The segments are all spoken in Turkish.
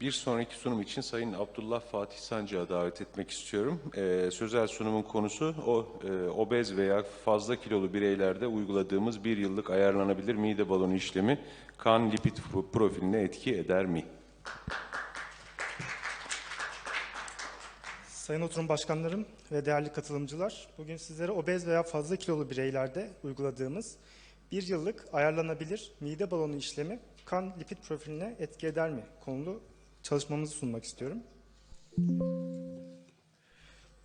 Bir sonraki sunum için Sayın Abdullah Fatih Sancı'ya davet etmek istiyorum. Ee, sözel sunumun konusu o e, obez veya fazla kilolu bireylerde uyguladığımız bir yıllık ayarlanabilir mide balonu işlemi kan lipid profiline etki eder mi? Sayın oturum başkanlarım ve değerli katılımcılar, bugün sizlere obez veya fazla kilolu bireylerde uyguladığımız bir yıllık ayarlanabilir mide balonu işlemi kan lipid profiline etki eder mi konulu çalışmamızı sunmak istiyorum.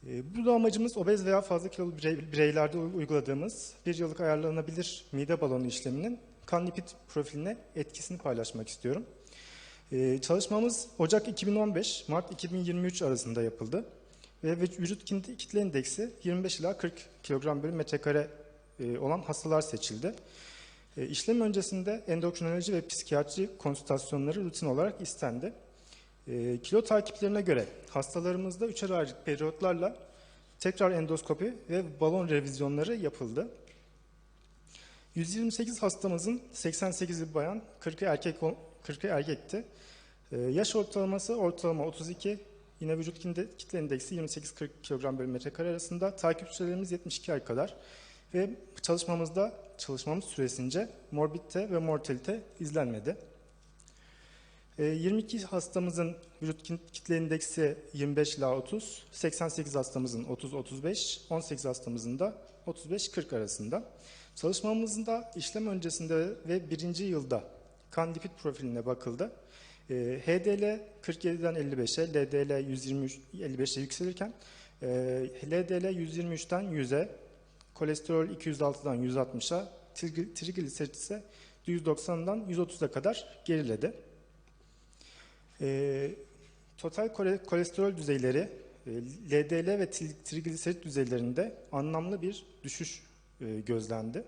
Ee, Burada amacımız obez veya fazla kilolu birey- bireylerde uy- uyguladığımız bir yıllık ayarlanabilir mide balonu işleminin kan lipid profiline etkisini paylaşmak istiyorum. Ee, çalışmamız Ocak 2015, Mart 2023 arasında yapıldı ve vüc- vücut kitle indeksi 25 ila 40 kilogram bölü metrekare e, olan hastalar seçildi. E, işlem öncesinde endokrinoloji ve psikiyatri konsültasyonları rutin olarak istendi. E, kilo takiplerine göre hastalarımızda üçer aylık periyotlarla tekrar endoskopi ve balon revizyonları yapıldı. 128 hastamızın 88'i bayan, 40'ı erkek ol- 40'ı erkekti. Ee, yaş ortalaması ortalama 32. Yine vücut kitle indeksi 28-40 kilogram bölü metrekare arasında. Takip sürelerimiz 72 ay kadar. Ve çalışmamızda çalışmamız süresince morbidite ve mortalite izlenmedi. Ee, 22 hastamızın vücut kitle indeksi 25 ila 30, 88 hastamızın 30-35, 18 hastamızın da 35-40 arasında. Çalışmamızda işlem öncesinde ve birinci yılda kan lipid profiline bakıldı. Ee, HDL 47'den 55'e, LDL 123 55'e yükselirken LDL 123'ten 100'e, kolesterol 206'dan 160'a, trigli- trigliserit ise 190'dan 130'a kadar geriledi. Ee, total kole- kolesterol düzeyleri, e, LDL ve tri- trigliserit düzeylerinde anlamlı bir düşüş e, gözlendi.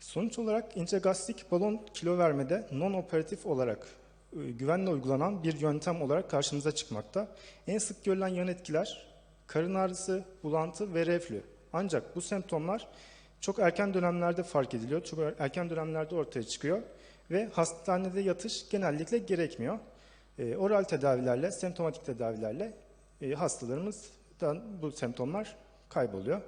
Sonuç olarak intragastrik balon kilo vermede non-operatif olarak e, güvenle uygulanan bir yöntem olarak karşımıza çıkmakta. En sık görülen yan etkiler karın ağrısı, bulantı ve reflü. Ancak bu semptomlar çok erken dönemlerde fark ediliyor, çok er- erken dönemlerde ortaya çıkıyor ve hastanede yatış genellikle gerekmiyor. E, oral tedavilerle, semptomatik tedavilerle e, hastalarımızdan bu semptomlar kayboluyor.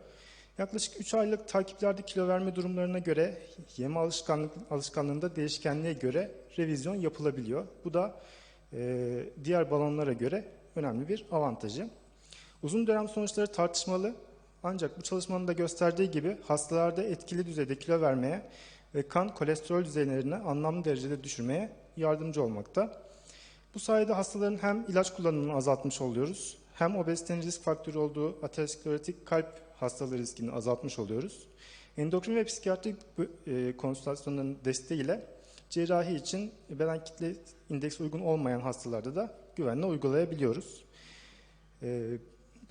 Yaklaşık 3 aylık takiplerde kilo verme durumlarına göre yeme alışkanlık, alışkanlığında değişkenliğe göre revizyon yapılabiliyor. Bu da e, diğer balonlara göre önemli bir avantajı. Uzun dönem sonuçları tartışmalı ancak bu çalışmanın da gösterdiği gibi hastalarda etkili düzeyde kilo vermeye ve kan kolesterol düzeylerini anlamlı derecede düşürmeye yardımcı olmakta. Bu sayede hastaların hem ilaç kullanımını azaltmış oluyoruz, hem obezitenin risk faktörü olduğu aterosklerotik kalp hastalığı riskini azaltmış oluyoruz. Endokrin ve psikiyatri e, konsültasyonlarının desteğiyle cerrahi için beden kitle indeksi uygun olmayan hastalarda da güvenle uygulayabiliyoruz.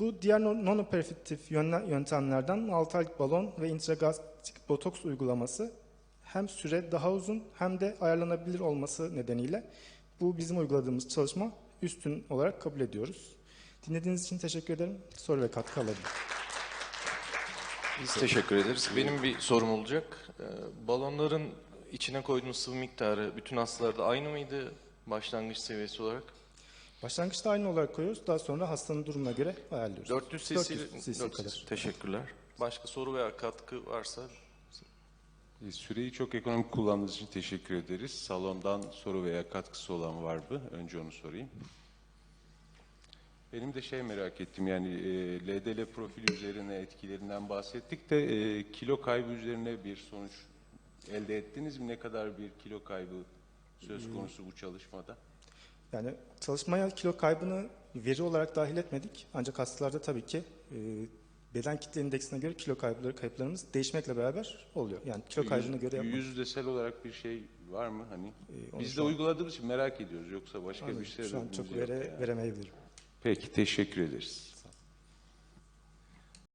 Bu diğer non- non-operatif yönle- yöntemlerden 6 aylık balon ve intragastrik botoks uygulaması hem süre daha uzun hem de ayarlanabilir olması nedeniyle bu bizim uyguladığımız çalışma üstün olarak kabul ediyoruz. Dinlediğiniz için teşekkür ederim. Soru ve katkı alabilirim. Biz teşekkür ederiz. Benim bir sorum olacak. Ee, balonların içine koyduğunuz sıvı miktarı bütün hastalarda aynı mıydı başlangıç seviyesi olarak? Başlangıçta aynı olarak koyuyoruz. Daha sonra hastanın durumuna göre ayarlıyoruz. 400 cc, 400 cc 400 kadar. Teşekkürler. Başka soru veya katkı varsa E, Süreyi çok ekonomik kullandığınız için teşekkür ederiz. Salondan soru veya katkısı olan var mı? Önce onu sorayım. Benim de şey merak ettim yani e, LDL profili üzerine etkilerinden bahsettik de e, kilo kaybı üzerine bir sonuç elde ettiniz mi? Ne kadar bir kilo kaybı söz konusu bu çalışmada? Yani çalışmaya kilo kaybını veri olarak dahil etmedik. Ancak hastalarda tabii ki e, beden kitle indeksine göre kilo kayıpları, kayıplarımız değişmekle beraber oluyor. Yani kilo kaybına göre yapmadık. Yüzdesel olarak bir şey var mı hani? Ee, Biz de an- uyguladığımız için merak ediyoruz yoksa başka bir şey Şu an çok vere, veremeyebilirim. Peki teşekkür ederiz.